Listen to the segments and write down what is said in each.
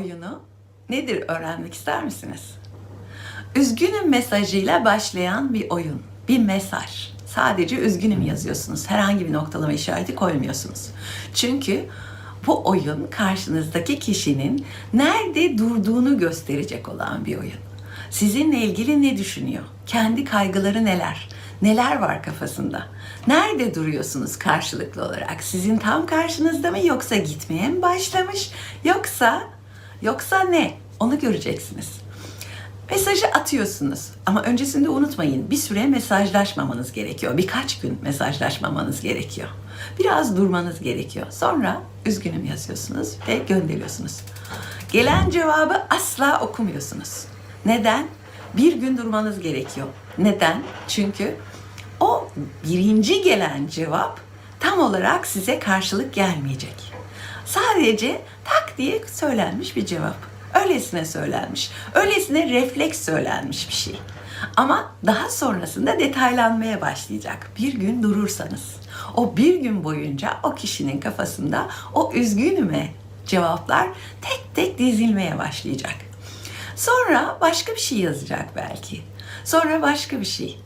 oyunu nedir öğrenmek ister misiniz? Üzgünüm mesajıyla başlayan bir oyun, bir mesaj. Sadece üzgünüm yazıyorsunuz. Herhangi bir noktalama işareti koymuyorsunuz. Çünkü bu oyun karşınızdaki kişinin nerede durduğunu gösterecek olan bir oyun. Sizinle ilgili ne düşünüyor? Kendi kaygıları neler? Neler var kafasında? Nerede duruyorsunuz karşılıklı olarak? Sizin tam karşınızda mı yoksa gitmeye mi başlamış? Yoksa yoksa ne? Onu göreceksiniz. Mesajı atıyorsunuz ama öncesinde unutmayın bir süre mesajlaşmamanız gerekiyor. Birkaç gün mesajlaşmamanız gerekiyor. Biraz durmanız gerekiyor. Sonra üzgünüm yazıyorsunuz ve gönderiyorsunuz. Gelen cevabı asla okumuyorsunuz. Neden? Bir gün durmanız gerekiyor. Neden? Çünkü o birinci gelen cevap tam olarak size karşılık gelmeyecek. Sadece tak diye söylenmiş bir cevap. Öylesine söylenmiş. Öylesine refleks söylenmiş bir şey. Ama daha sonrasında detaylanmaya başlayacak. Bir gün durursanız. O bir gün boyunca o kişinin kafasında o üzgünüme cevaplar tek tek dizilmeye başlayacak. Sonra başka bir şey yazacak belki. Sonra başka bir şey.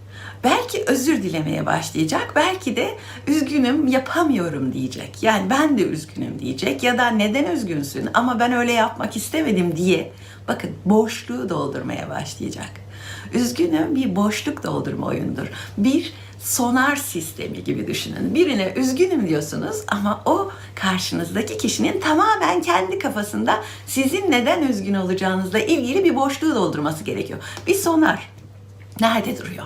Belki özür dilemeye başlayacak. Belki de üzgünüm yapamıyorum diyecek. Yani ben de üzgünüm diyecek ya da neden üzgünsün ama ben öyle yapmak istemedim diye bakın boşluğu doldurmaya başlayacak. Üzgünüm bir boşluk doldurma oyundur. Bir sonar sistemi gibi düşünün. Birine üzgünüm diyorsunuz ama o karşınızdaki kişinin tamamen kendi kafasında sizin neden üzgün olacağınızla ilgili bir boşluğu doldurması gerekiyor. Bir sonar. Nerede duruyor?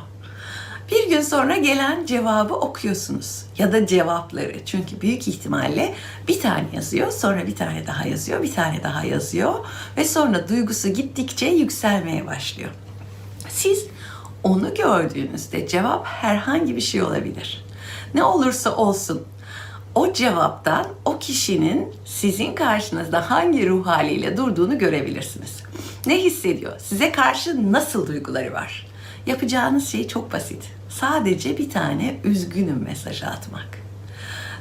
Bir gün sonra gelen cevabı okuyorsunuz ya da cevapları. Çünkü büyük ihtimalle bir tane yazıyor, sonra bir tane daha yazıyor, bir tane daha yazıyor ve sonra duygusu gittikçe yükselmeye başlıyor. Siz onu gördüğünüzde cevap herhangi bir şey olabilir. Ne olursa olsun o cevaptan o kişinin sizin karşınızda hangi ruh haliyle durduğunu görebilirsiniz. Ne hissediyor? Size karşı nasıl duyguları var? Yapacağınız şey çok basit. Sadece bir tane üzgünüm mesajı atmak.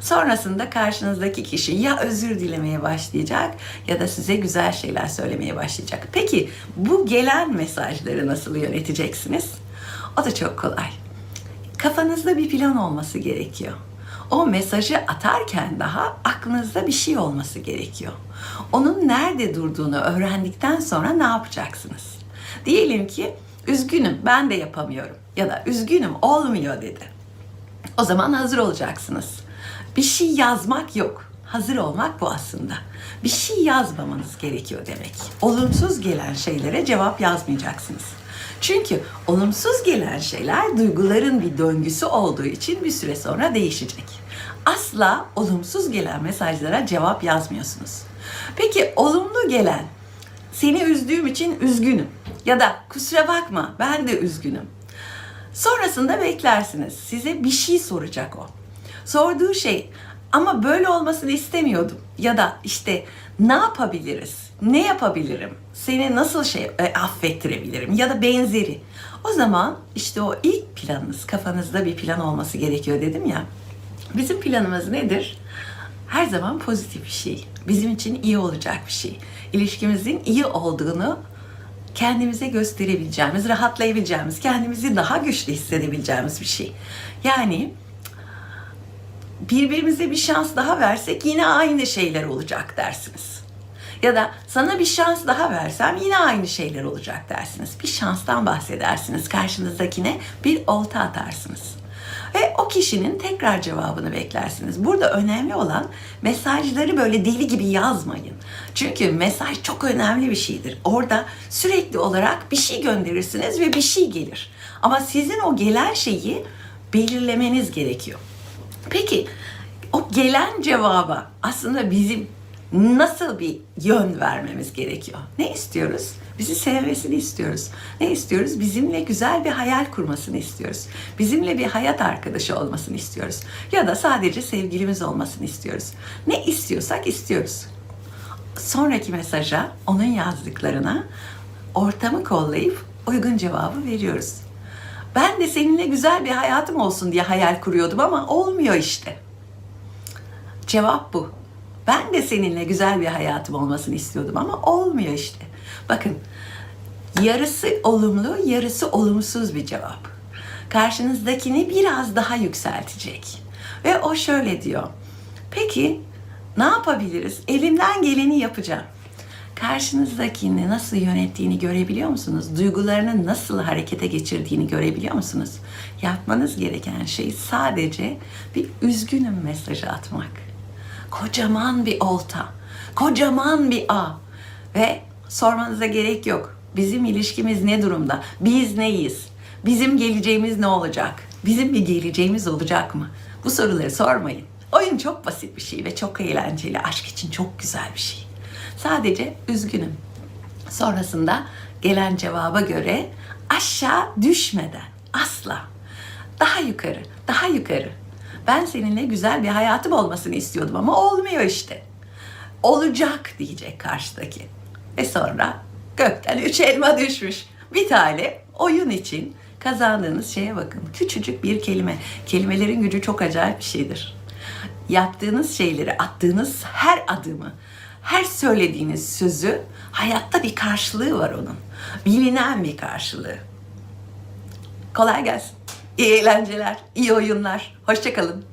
Sonrasında karşınızdaki kişi ya özür dilemeye başlayacak ya da size güzel şeyler söylemeye başlayacak. Peki bu gelen mesajları nasıl yöneteceksiniz? O da çok kolay. Kafanızda bir plan olması gerekiyor. O mesajı atarken daha aklınızda bir şey olması gerekiyor. Onun nerede durduğunu öğrendikten sonra ne yapacaksınız? Diyelim ki üzgünüm ben de yapamıyorum ya da üzgünüm olmuyor dedi. O zaman hazır olacaksınız. Bir şey yazmak yok. Hazır olmak bu aslında. Bir şey yazmamanız gerekiyor demek. Olumsuz gelen şeylere cevap yazmayacaksınız. Çünkü olumsuz gelen şeyler duyguların bir döngüsü olduğu için bir süre sonra değişecek. Asla olumsuz gelen mesajlara cevap yazmıyorsunuz. Peki olumlu gelen seni üzdüğüm için üzgünüm ya da kusura bakma ben de üzgünüm. Sonrasında beklersiniz. Size bir şey soracak o. Sorduğu şey ama böyle olmasını istemiyordum ya da işte ne yapabiliriz? Ne yapabilirim? Seni nasıl şey e, affettirebilirim ya da benzeri. O zaman işte o ilk planınız kafanızda bir plan olması gerekiyor dedim ya. Bizim planımız nedir? Her zaman pozitif bir şey. Bizim için iyi olacak bir şey. İlişkimizin iyi olduğunu kendimize gösterebileceğimiz, rahatlayabileceğimiz, kendimizi daha güçlü hissedebileceğimiz bir şey. Yani birbirimize bir şans daha versek yine aynı şeyler olacak dersiniz. Ya da sana bir şans daha versem yine aynı şeyler olacak dersiniz. Bir şanstan bahsedersiniz. Karşınızdakine bir olta atarsınız. Ve o kişinin tekrar cevabını beklersiniz. Burada önemli olan mesajları böyle deli gibi yazmayın. Çünkü mesaj çok önemli bir şeydir. Orada sürekli olarak bir şey gönderirsiniz ve bir şey gelir. Ama sizin o gelen şeyi belirlemeniz gerekiyor. Peki o gelen cevaba aslında bizim nasıl bir yön vermemiz gerekiyor? Ne istiyoruz? Bizi sevmesini istiyoruz. Ne istiyoruz? Bizimle güzel bir hayal kurmasını istiyoruz. Bizimle bir hayat arkadaşı olmasını istiyoruz. Ya da sadece sevgilimiz olmasını istiyoruz. Ne istiyorsak istiyoruz. Sonraki mesaja, onun yazdıklarına ortamı kollayıp uygun cevabı veriyoruz. Ben de seninle güzel bir hayatım olsun diye hayal kuruyordum ama olmuyor işte. Cevap bu. Ben de seninle güzel bir hayatım olmasını istiyordum ama olmuyor işte. Bakın yarısı olumlu, yarısı olumsuz bir cevap. Karşınızdakini biraz daha yükseltecek. Ve o şöyle diyor. Peki ne yapabiliriz? Elimden geleni yapacağım. Karşınızdakini nasıl yönettiğini görebiliyor musunuz? Duygularını nasıl harekete geçirdiğini görebiliyor musunuz? Yapmanız gereken şey sadece bir üzgünüm mesajı atmak. Kocaman bir olta, kocaman bir ağ ve sormanıza gerek yok. Bizim ilişkimiz ne durumda? Biz neyiz? Bizim geleceğimiz ne olacak? Bizim bir geleceğimiz olacak mı? Bu soruları sormayın. Oyun çok basit bir şey ve çok eğlenceli. Aşk için çok güzel bir şey. Sadece üzgünüm. Sonrasında gelen cevaba göre aşağı düşmeden asla daha yukarı, daha yukarı. Ben seninle güzel bir hayatım olmasını istiyordum ama olmuyor işte. Olacak diyecek karşıdaki. Ve sonra gökten üç elma düşmüş. Bir tane oyun için kazandığınız şeye bakın. Küçücük bir kelime. Kelimelerin gücü çok acayip bir şeydir. Yaptığınız şeyleri, attığınız her adımı, her söylediğiniz sözü hayatta bir karşılığı var onun. Bilinen bir karşılığı. Kolay gelsin. İyi eğlenceler, iyi oyunlar. Hoşçakalın.